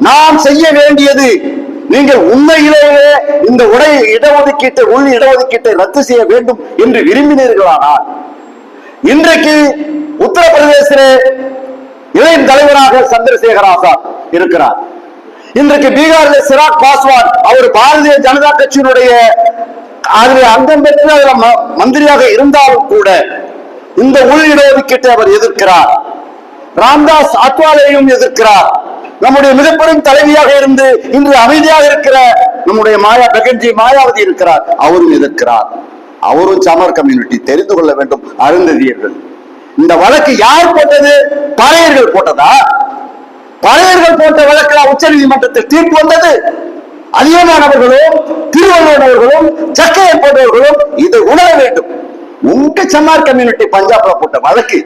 நாம் செய்ய வேண்டியது. நீங்கள் உண்மையிலேயே இந்த உடை இடஒதுக்கீட்டை உள் இடஒதுக்கீட்டை ரத்து செய்ய வேண்டும் என்று விரும்பினீர்களானால் இன்றைக்கு உத்தரப்பிரதேசிலே இளையின் தலைவராக சந்திரசேகர் ஆசாத் இருக்கிறார். இன்றைக்கு பீகாரில் சிராக் பாஸ்வான் அவர் பாரதிய ஜனதா கட்சியினுடைய அதில் அங்கம் பெற்று ம- மந்திரியாக இருந்தாலும் கூட இந்த உள் இடஒதுக்கீட்டை அவர் எதிர்க்கிறார். ராம்தாஸ் அத்வாலையும் எதிர்க்கிறார். நம்முடைய மிகப்பெரும் தலைவியாக இருந்து இன்று அமைதியாக இருக்கிற நம்முடைய மாயா பெகன்ஜி மாயாவதி இருக்கிறார். அவரும் எதிர்க்கிறார் அவரும் சமர் கம்யூனிட்டி தெரிந்து கொள்ள வேண்டும் அருந்ததியர்கள். இந்த வழக்கு யார் போட்டது? பழையர்கள் போட்டதா? பழையர்கள் போட்ட வழக்கில் உச்ச நீதிமன்றத்தில் தீர்ப்பு வந்தது. அதிகமானவர்களும் திருவள்ளுவர்களும் சக்கையை போன்றவர்களும் இதை உணர வேண்டும். உங்க சமார் கம்யூனிட்டி பஞ்சாப்ல போட்ட வழக்கு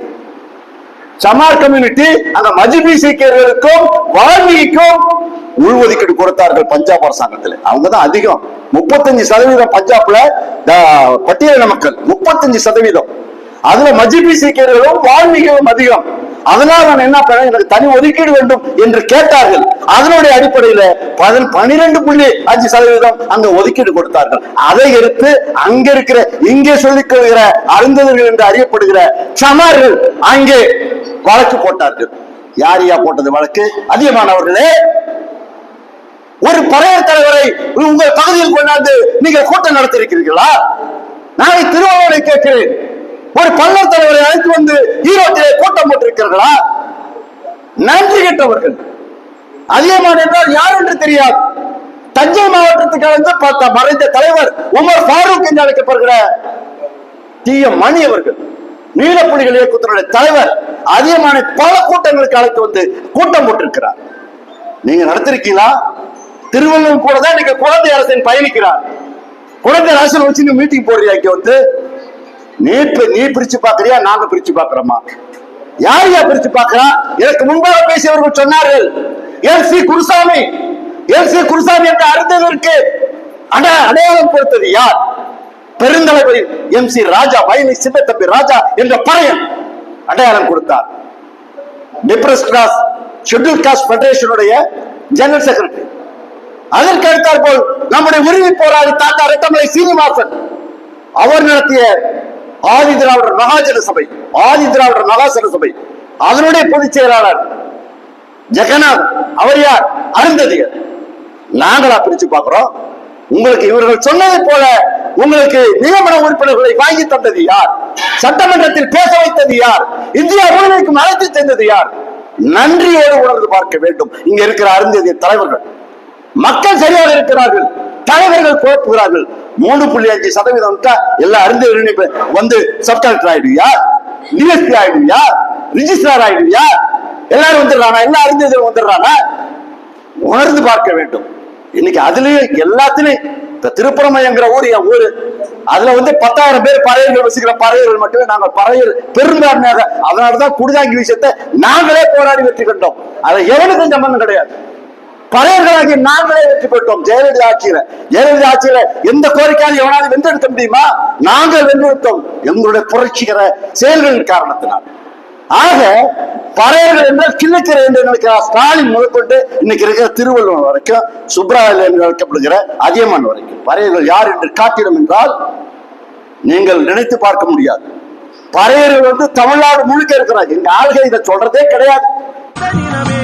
சமார் கம்யூனிட்டி அந்த மஜிபி சீக்கியர்களுக்கும் வால்மீகிக்கும் உள்ஒதுக்கீடு கொடுத்தார்கள் பஞ்சாப் அரசாங்கத்தில். அவங்க தான் அதிகம். முப்பத்தஞ்சு சதவீதம் பஞ்சாப்ல த- பட்டியலின மக்கள். முப்பத்தஞ்சு சதவீதம். அதுல மஜிபி சீக்கியர்களும் வால்மீகியும் அதிகம். அதனால நான் என்ன பண்ணேன்? எனக்கு தனி ஒதுக்கீடு வேண்டும் என்று கேட்டார்கள். அதனுடைய அடிப்படையில பதில் பனிரெண்டு புள்ளி அஞ்சு சதவீதம் அங்க ஒதுக்கீடு கொடுத்தார்கள். அதை எடுத்து அங்க இருக்கிற இங்கே சொல்லிக் கொள்கிற அருந்தவர்கள் என்று அறியப்படுகிற சமார்கள் அங்கே வழக்கு போட்டார்கள். யார் யா போட்டது வழக்கு? அதிகமானவர்களே ஒரு பழைய தலைவரை உங்கள் பகுதியில் கொண்டாந்து நீங்கள் கூட்டம் நடத்திருக்கிறீர்களா நாளை திருவாரூரை கேட்கிறேன். ஒரு பல்லர் தலைவரை அழைத்து வந்து ஈரோட்டிலே கூட்டம் போட்டிருக்கிறார்களா? நன்றி கெட்டவர்கள். அதிகமான என்றால் யார் என்று தெரியாது. தஞ்சை மாவட்டத்துக்கு பார்த்த மறைந்த தலைவர் உமர் ஃபாரூக் என்று அழைக்கப்படுகிற டி எம் மணி அவர்கள். நீலப்புலிகள் இயக்கத்தினுடைய தலைவர் அதிகமான பல கூட்டங்களுக்கு அழைத்து வந்து கூட்டம் போட்டிருக்கிறார். நீங்க நடத்திருக்கீங்களா? திருவள்ளுவர் கூட தான் நீங்க குழந்தை அரசன் பயணிக்கிறார். குழந்தை அரசன் வச்சு நீ மீட்டிங் போடுறியா இங்க வந்து? நீ நீ பிரிச்சு பாக்குறியா? நாங்க பிரிச்சு பாக்குறோமா? யார் யா பிரிச்சு பாக்குறா? எனக்கு முன்பாக பேசியவர்கள் சொன்னார்கள். L C Gurusamy. L C Gurusamy என்ற அறிந்ததற்கு அட அடையாளம் கொடுத்தது யார்? பெருந்தலைவர் எம் சி ராஜா வயலி சின்னத்தம்பி ராஜா என்ற பறையன் அடையாளம் கொடுத்தார். டிப்ரஸ் கிளாஸ் ஷெட்யூல் காஸ்ட் ஃபெடரேஷனுடைய ஜெனரல் செக்ரட்டரி. அதற்கு போல் நம்முடைய உரிமை போராளி தாத்தா ரெட்டமலை சீனிவாசன். அவர் நடத்திய ஆதி திராவிடர் மகாஜன சபை ஆதி திராவிடர் மகாசன சபை. அதனுடைய பொதுச் செயலாளர் ஜெகநாத் அவர் யார்? அருந்ததியர். நாங்களா பிரிச்சு பார்க்கிறோம். உங்களுக்கு இவர்கள் சொன்னதை போல உங்களுக்கு நியமன உறுப்பினர்களை வாங்கி தந்தது யார்? சட்டமன்றத்தில் பேச வைத்தது யார்? இந்தியா முழுமைக்கும் அழைத்து தந்தது யார்? நன்றியோடு உணர்ந்து பார்க்க வேண்டும். இங்க இருக்கிற அருந்ததிய தலைவர்கள். மக்கள் சரியாக இருக்கிறார்கள். தலைவர்கள் குழப்புகிறார்கள். மூணு புள்ளி அஞ்சு சதவீதம் எல்லா அறிஞர்களும் வந்து சப்டாக்டர் ஆயிடுவியா? டிஎஸ்பி ஆயிடுவியா? ரிஜிஸ்ட்ரார் ஆயிடுவியா? எல்லாரும் வந்துடுறானா? எல்லா அருந்ததியரும் வந்துடுறானா? உணர்ந்து பார்க்க வேண்டும். இன்னைக்கு அதுலயும் எல்லாத்துலயும் இந்த திருப்புறமயங்கிற ஊர் என் ஊரு அதுல வந்து பத்தாயிரம் பேர் பறையர்கள் வசிக்கிற பறையர்கள் மட்டுமே நாங்கள் பறையர் பெரும்பான்மையாக அதனாலதான் குடிதாங்கி விஷயத்தை நாங்களே போராடி வெற்றி கண்டோம். அதை எவனுக்கும் சம்பந்தம் கிடையாது. பறையர்களாகி நாங்களே வெற்றி பெற்றோம். ஜெயலலிதா ஆட்சியில. ஜெயலலிதா ஆட்சியில எந்த கோரிக்கையாலும் எவனாவது வென்றெடுக்க முடியுமா? நாங்கள் வென்றெடுத்தோம் எங்களுடைய புரட்சிகர செயல்களின் காரணத்தினால். ஆக பறையர்கள் என்றால் கிள்ளக்கரை என்று நினைக்கிறார் ஸ்டாலின் முதற்கொண்டு இன்னைக்கு இருக்கிற திருவள்ளுவர் வரைக்கும் சுப்ராயல் என்று அழைக்கப்படுகிற அதியமான் வரைக்கும். பறையர்கள் யார் என்று காட்டிடும் என்றால் நீங்கள் நினைத்து பார்க்க முடியாது. பறையர்கள் வந்து தமிழ்நாடு முழுக்க இருக்கிறாங்க எங்க ஆள்கள் இதை சொல்றதே கிடையாது. நிலமே